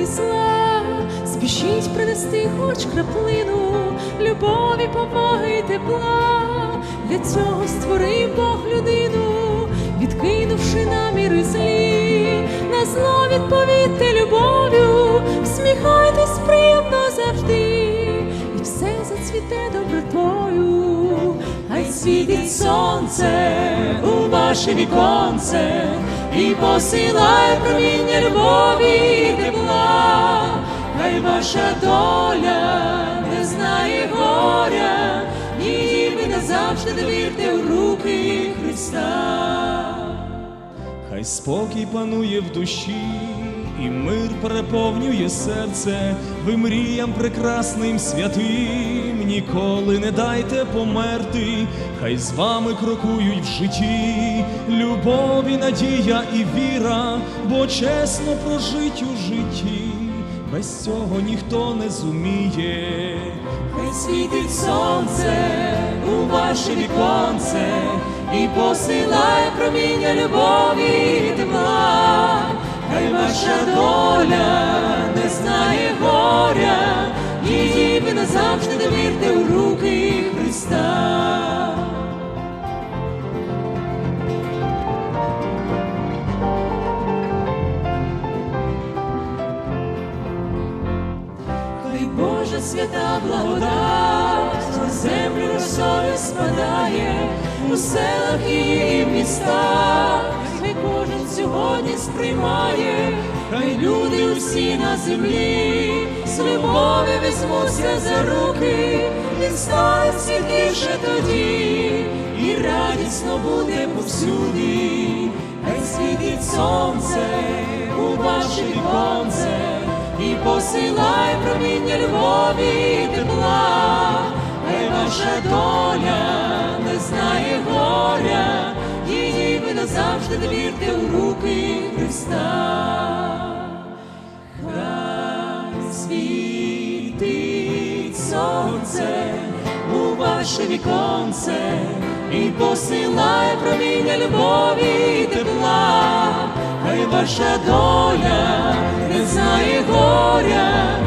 і зла, спішіть принести хоч краплину любові, поваги і тепла. Для цього створив Бог людину, відкинувши наміри злі, на зло відповідьте любов'ю, всміхайтесь приємно завжди, і все зацвіте добротою, світить сонце у ваше віконце, і посилає проміння любові і тепла, хай ваша доля не знає горя, її ви назавжди довірте у руки Христа. Хай спокій панує в душі, і мир переповнює серце, ви мріям прекрасним святим, ніколи не дайте померти, хай з вами крокують в житті, любов і надія і віра, бо чесно прожить у житті, без цього ніхто не зуміє. Хай світить сонце у ваше віконце і посилає проміння любові і тепла, ваша доля не знає горя, її ви назавжди довірте у руки Христа. Хай Божа свята благодать на землю росою спадає у селах і містах, кожен сьогодні сприймає, на землі з любові візьмуться за руки, і стане світліше тоді, і радісно буде повсюди, хай світить сонце у ваше віконце і посилай проміння любові тепла, хай ваша доля не знає горя, її ви назавжди довірте у руки сонце у ваше віконце і посилає проміння любові і тепла, хай ваша доля не знає горя,